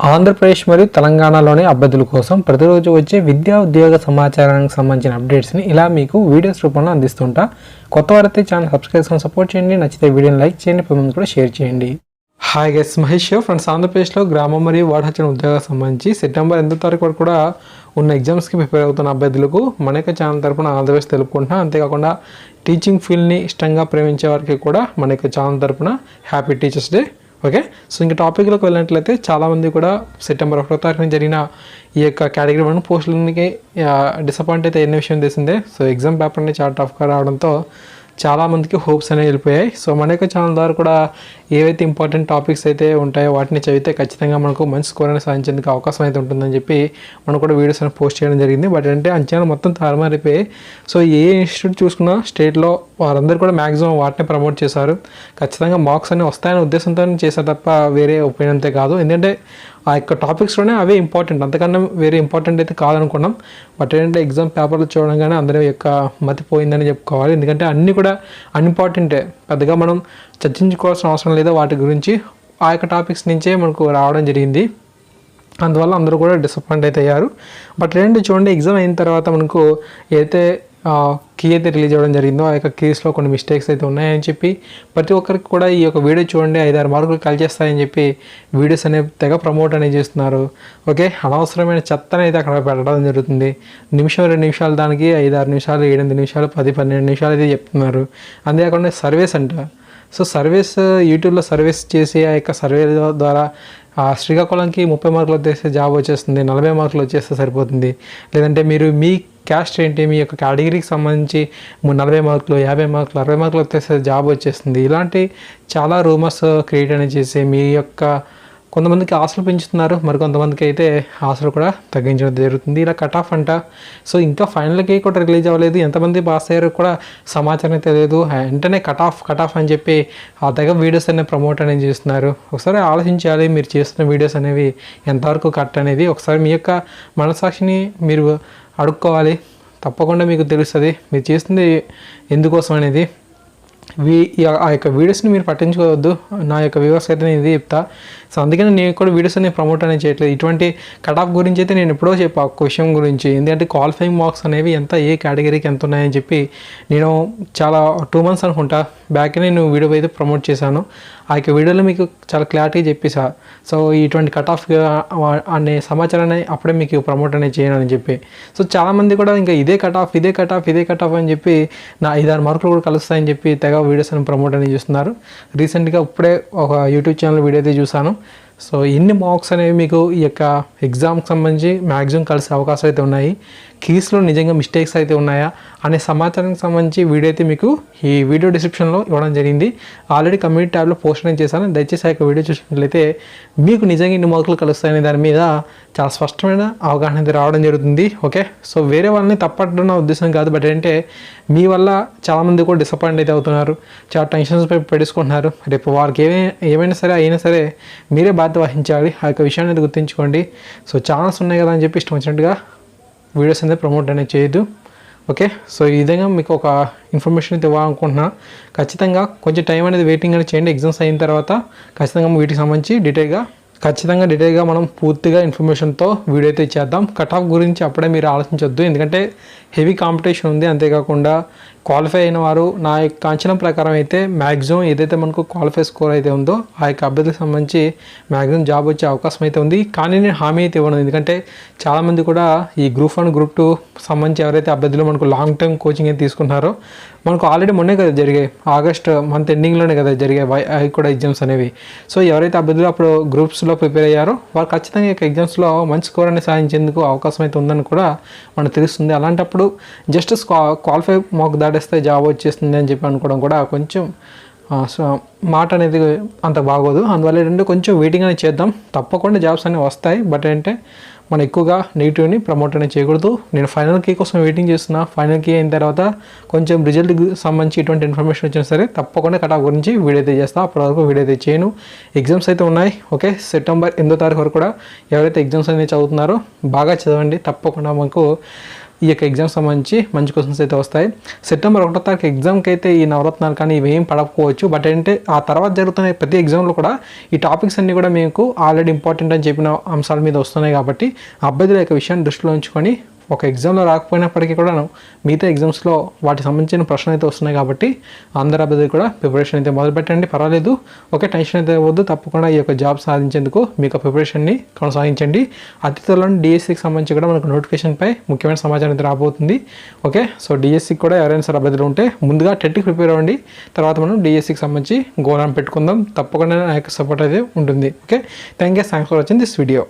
ఆంధ్రప్రదేశ్ మరియు తెలంగాణలోని అభ్యర్థుల కోసం ప్రతిరోజు వచ్చే విద్యా ఉద్యోగ సమాచారానికి సంబంధించిన అప్డేట్స్ని ఇలా మీకు వీడియోస్ రూపంలో అందిస్తుంటా. కొత్త వారైతే ఛానల్ సబ్స్క్రైబ్ సపోర్ట్ చేయండి. నచ్చితే వీడియోని లైక్ చేయండి. పది కూడా షేర్ చేయండి. హాయ్ గెస్ మహేష్ ఫ్రెండ్స్ ఆంధ్రప్రదేశ్లో గ్రామం మరియు వాడహచ్చిన ఉద్యోగాలకు సంబంధించి సెప్టెంబర్ ఎనిమిదో తారీఖు వరకు కూడా ఉన్న ఎగ్జామ్స్కి ప్రిపేర్ అవుతున్న అభ్యర్థులకు మన యొక్క ఛానల్ తరపున ఆంధ్రప్రదేశ్ తెలుపుకుంటున్నా. అంతేకాకుండా టీచింగ్ ఫీల్డ్ని ఇష్టంగా ప్రేమించే వారికి కూడా మన యొక్క ఛానల్ తరపున happy teachers day okay so ఇంకా టాపిక్లోకి వెళ్ళినట్లయితే చాలామంది కూడా సెప్టెంబర్ ఒకటో తారీఖున జరిగిన ఈ యొక్క కేటగిరీ వన్ పోస్టులకి డిసప్పాయింట్ అయితే ఎన్ని విషయం తెలిసిందే. సో ఎగ్జామ్ పేపర్ని చాలా టఫ్గా రావడంతో చాలామందికి హోప్స్ అనేవి వెళ్ళిపోయాయి. సో మన యొక్క ఛానల్ ద్వారా కూడా ఏవైతే ఇంపార్టెంట్ టాపిక్స్ అయితే ఉంటాయో వాటిని చదివితే ఖచ్చితంగా మనకు మంచి స్కోర్ అనేది సాధించేందుకు అవకాశం అయితే ఉంటుందని చెప్పి మనం కూడా వీడియోస్ అని పోస్ట్ చేయడం జరిగింది. బట్ అంటే అంచనా మొత్తం తారుమారిపోయాయి సో ఏ ఇన్స్టిట్యూట్ చూసుకున్నా స్టేట్లో వారందరూ కూడా మ్యాక్సిమం వాటిని ప్రమోట్ చేశారు. ఖచ్చితంగా మార్క్స్ అన్ని వస్తాయనే ఉద్దేశంతో చేశారు తప్ప వేరే ఒపీనియన్తో కాదు. ఎందుకంటే ఆ యొక్క టాపిక్స్లోనే అవే ఇంపార్టెంట్ అంతకన్నా వేరే ఇంపార్టెంట్ అయితే కాదనుకున్నాం. బట్ ఏంటంటే ఎగ్జామ్ పేపర్లు చూడంగానే అందరి యొక్క మతిపోయిందని చెప్పుకోవాలి. ఎందుకంటే అన్నీ కూడా అన్ఇంపార్టెంటే పెద్దగా మనం చర్చించుకోవాల్సిన అవసరం లేదా వాటి గురించి ఆ యొక్క టాపిక్స్ నుంచే మనకు రావడం జరిగింది. అందువల్ల అందరూ కూడా డిసప్పాయింట్ అయితే అయ్యారు. బట్ ఏంటంటే చూడండి ఎగ్జామ్ అయిన తర్వాత మనకు ఏదైతే కీ అయితే రిలీజ్ అవ్వడం జరిగిందో ఆ యొక్క కీస్లో కొన్ని మిస్టేక్స్ అయితే ఉన్నాయని చెప్పి ప్రతి ఒక్కరికి కూడా ఈ యొక్క వీడియో చూడండి ఐదారు మార్కులు కలిసి చేస్తాయని చెప్పి వీడియోస్ అనేవి తెగ ప్రమోట్ అనేది చేస్తున్నారు. ఓకే అనవసరమైన చెత్తని అయితే అక్కడ పెట్టడం జరుగుతుంది. నిమిషం రెండు నిమిషాలు దానికి ఐదారు నిమిషాలు ఏడెనిమిది నిమిషాలు పది పన్నెండు నిమిషాలు అయితే చెప్తున్నారు. అంతేకాకుండా సర్వేస్ అంట. సో సర్వీస్ యూట్యూబ్లో సర్వీస్ చేసి ఆ యొక్క సర్వే ద్వారా ఆ శ్రీకాకుళంకి ముప్పై మార్కులు వచ్చేస్తే జాబ్ వచ్చేస్తుంది నలభై మార్కులు వచ్చేస్తే సరిపోతుంది. లేదంటే మీరు మీ క్యాస్ట్ ఏంటి మీ యొక్క కేటగిరీకి సంబంధించి నలభై మార్కులు యాభై మార్కులు అరవై మార్కులు వచ్చేస్తే జాబ్ వచ్చేస్తుంది. ఇలాంటి చాలా రూమర్స్ క్రియేట్ అని చేసి మీ యొక్క కొంతమందికి ఆశలు పెంచుతున్నారు మరి కొంతమందికి అయితే ఆశలు కూడా తగ్గించడం జరుగుతుంది. ఇలా కట్ ఆఫ్ అంట. సో ఇంకా ఫైనల్కి కూడా రిలీజ్ అవ్వలేదు. ఎంతమంది పాస్ అయ్యారో కూడా సమాచారం తెలియదు వెంటనే కట్ ఆఫ్ కట్ ఆఫ్ అని చెప్పి ఆ దగ్గర వీడియోస్ అనేవి ప్రమోట్ అనేది చేస్తున్నారు. ఒకసారి ఆలోచించాలి మీరు చేస్తున్న వీడియోస్ అనేవి ఎంతవరకు కట్ అనేది. ఒకసారి మీ యొక్క మనసాక్షిని మీరు అడుక్కోవాలి. తప్పకుండా మీకు తెలుస్తుంది. మీరు చేస్తుంది ఎందుకోసం అనేది. వీ ఆ యొక్క వీడియోస్ని మీరు పట్టించుకోవద్దు. నా యొక్క వ్యూవర్స్ అయితే నేను ఇది చెప్తా. సో అందుకని నేను కూడా వీడియోస్ ప్రమోట్ అనేది చేయట్లేదు. ఇటువంటి కట్ ఆఫ్ గురించి అయితే నేను ఎప్పుడో చెప్పా ఒక్క విషయం గురించి. ఎందుకంటే క్వాలిఫైయింగ్ మార్క్స్ అనేవి ఎంత ఏ కేటగిరీకి ఎంత ఉన్నాయని చెప్పి నేను చాలా టూ మంత్స్ అనుకుంటా. బ్యాక్ నేను వీడియో అయితే ప్రమోట్ చేశాను. ఆ యొక్క వీడియోలో మీకు చాలా క్లారిటీ చెప్పేసా. సో ఇటువంటి కట్ ఆఫ్ అనే సమాచారాన్ని అప్పుడే మీకు ప్రమోట్ అనేది చేయను అని చెప్పి. సో చాలామంది కూడా ఇంకా ఇదే కట్ ఆఫ్ ఇదే కట్ ఆఫ్ ఇదే కట్ ఆఫ్ అని చెప్పి నా ఐదారు మార్కులు కూడా కలుస్తాయని చెప్పి తెగ వీడియోస్ అని ప్రమోట్ అనేది చేస్తున్నారు. రీసెంట్గా ఇప్పుడే ఒక యూట్యూబ్ ఛానల్ వీడియో అయితే చూసాను సో ఎన్ని మార్క్స్ అనేవి మీకు ఈ యొక్క ఎగ్జామ్కి సంబంధించి మ్యాక్సిమం కలిసే అవకాశాలు అయితే ఉన్నాయి. కీస్లో నిజంగా మిస్టేక్స్ అయితే ఉన్నాయా అనే సమాచారానికి సంబంధించి వీడియో అయితే మీకు ఈ వీడియో డిస్క్రిప్షన్లో ఇవ్వడం జరిగింది. ఆల్రెడీ కమ్యూనిటీ ట్యాబ్లో పోస్ట్ అనేది చేశాను. దయచేసి ఆ యొక్క వీడియో చూసినట్లయితే మీకు నిజంగా ఇన్ని మార్కులు కలుస్తాయనే దాని మీద చాలా స్పష్టమైన అవగాహన అయితే రావడం జరుగుతుంది. ఓకే సో వేరే వాళ్ళని తప్పట్టడం నా ఉద్దేశం కాదు. బట్ ఏంటంటే మీ వల్ల చాలామంది కూడా డిసప్పాయింట్ అయితే అవుతున్నారు. చాలా టెన్షన్స్ పెట్టేసుకుంటున్నారు రేపు వారికి ఏమే ఏమైనా సరే అయినా సరే మీరే బాధ్యత వహించాలి. ఆ యొక్క విషయాన్ని అయితే గుర్తుంచుకోండి. సో ఛానల్స్ ఉన్నాయి కదా అని చెప్పి ఇష్టం వచ్చినట్టుగా వీడియోస్ అనేది ప్రమోట్ అనేది చేయొద్దు ఓకే? సో ఈ విధంగా మీకు ఒక ఇన్ఫర్మేషన్ అయితే ఇవ్వాలనుకుంటున్నా. ఖచ్చితంగా కొంచెం టైం అనేది వెయిటింగ్ అనేది చేయండి. ఎగ్జామ్స్ అయిన తర్వాత ఖచ్చితంగా వీటికి సంబంధించి డీటెయిల్గా ఖచ్చితంగా డీటెయిల్గా మనం పూర్తిగా ఇన్ఫర్మేషన్తో వీడియో అయితే ఇచ్చేద్దాం. కట్ ఆఫ్ గురించి అప్పుడే మీరు ఆలోచించొద్దు. ఎందుకంటే హెవీ కాంపిటీషన్ ఉంది. అంతేకాకుండా క్వాలిఫై అయిన వారు నా యొక్క అంచనం ప్రకారం అయితే మ్యాక్సిమం ఏదైతే మనకు క్వాలిఫై స్కోర్ అయితే ఉందో ఆ యొక్క అభ్యర్థికి సంబంధించి మ్యాక్సిమం జాబ్ వచ్చే అవకాశం అయితే ఉంది. కానీ నేను హామీ అయితే ఇవ్వను. ఎందుకంటే చాలామంది కూడా ఈ గ్రూప్ వన్ గ్రూప్ టూ సంబంధించి ఎవరైతే అభ్యర్థులు మనకు లాంగ్ టర్మ్ కోచింగ్ అయితే తీసుకున్నారో మనకు ఆల్రెడీ మొన్నే కదా జరిగాయి. ఆగస్ట్ మంత్ ఎండింగ్లోనే కదా జరిగాయి వై- అవి కూడా ఎగ్జామ్స్ అనేవి. సో ఎవరైతే అభ్యర్థులు అప్పుడు గ్రూప్స్లో ప్రిపేర్ అయ్యారో వారు ఖచ్చితంగా ఈ యొక్క ఎగ్జామ్స్లో మంచి స్కోర్ అనేది సాధించేందుకు అవకాశం అయితే ఉందని కూడా మనకు తెలుస్తుంది. అలాంటప్పుడు జస్ట్ క్వాలిఫై మాకు దాటేస్తే జాబ్ వచ్చేస్తుంది అని చెప్పి అనుకోవడం కూడా కొంచెం సో మాట అనేది అంత బాగోదు. అందువల్ల ఏంటంటే కొంచెం వెయిటింగ్ అనేది చేద్దాం. తప్పకుండా జాబ్స్ అనేవి వస్తాయి. బట్ ఏంటంటే మనం ఎక్కువగా నెగిటివ్ని ప్రమోట్ అనేది చేయకూడదు. నేను ఫైనల్ కీ కోసం వెయిటింగ్ చేస్తున్నా. ఫైనల్ కీ అయిన తర్వాత కొంచెం రిజల్ట్కి సంబంధించి ఇటువంటి ఇన్ఫర్మేషన్ వచ్చినా సరే తప్పకుండా కటా గురించి వీడియో అయితే చేస్తాను అప్పటి వరకు వీడియో అయితే చేయను. ఎగ్జామ్స్ అయితే ఉన్నాయి. ఓకే సెప్టెంబర్ ఎనిమిదో తారీఖు వరకు కూడా ఎవరైతే ఎగ్జామ్స్ అనేది చదువుతున్నారో బాగా చదవండి. తప్పకుండా మాకు ఈ యొక్క ఎగ్జామ్ సంబంధించి మంచి క్వశ్చన్స్ అయితే వస్తాయి. సెప్టెంబర్ ఒకటో తారీఖు ఎగ్జామ్కి అయితే ఈ నవరత్నాలు కానీ ఇవేం పడకపోవచ్చు. బట్ ఏంటంటే ఆ తర్వాత జరుగుతున్న ప్రతి ఎగ్జామ్లో కూడా ఈ టాపిక్స్ అన్నీ కూడా మీకు ఆల్రెడీ ఇంపార్టెంట్ అని చెప్పిన అంశాల మీద వస్తున్నాయి కాబట్టి అభ్యర్థుల యొక్క విషయాన్ని దృష్టిలో ఉంచుకొని ఒక ఎగ్జామ్లో రాకపోయినప్పటికీ కూడా మిగతా ఎగ్జామ్స్లో వాటికి సంబంధించిన ప్రశ్నలు అయితే వస్తున్నాయి కాబట్టి అందరు అభ్యర్థులు కూడా ప్రిపరేషన్ అయితే మొదలుపెట్టండి. పర్వాలేదు. ఓకే టెన్షన్ అయితే వద్దు. తప్పకుండా ఈ యొక్క జాబ్ సాధించేందుకు మీకు ప్రిపరేషన్ని కొనసాగించండి. అతి త్వరలో డిఎస్సికి సంబంధించి కూడా మనకు నోటిఫికేషన్పై ముఖ్యమైన సమాచారం అయితే రాబోతుంది. ఓకే సో డిఎస్సికి కూడా ఎవరైనా సరే అభ్యర్థులు ఉంటే ముందుగా టెట్కి ప్రిపేర్ అవ్వండి. తర్వాత మనం డిఎస్సికి సంబంధించి గోళం పెట్టుకుందాం. తప్పకుండా నా యొక్క సపోర్ట్ అయితే ఉంటుంది. Okay thank you thanks for watching this video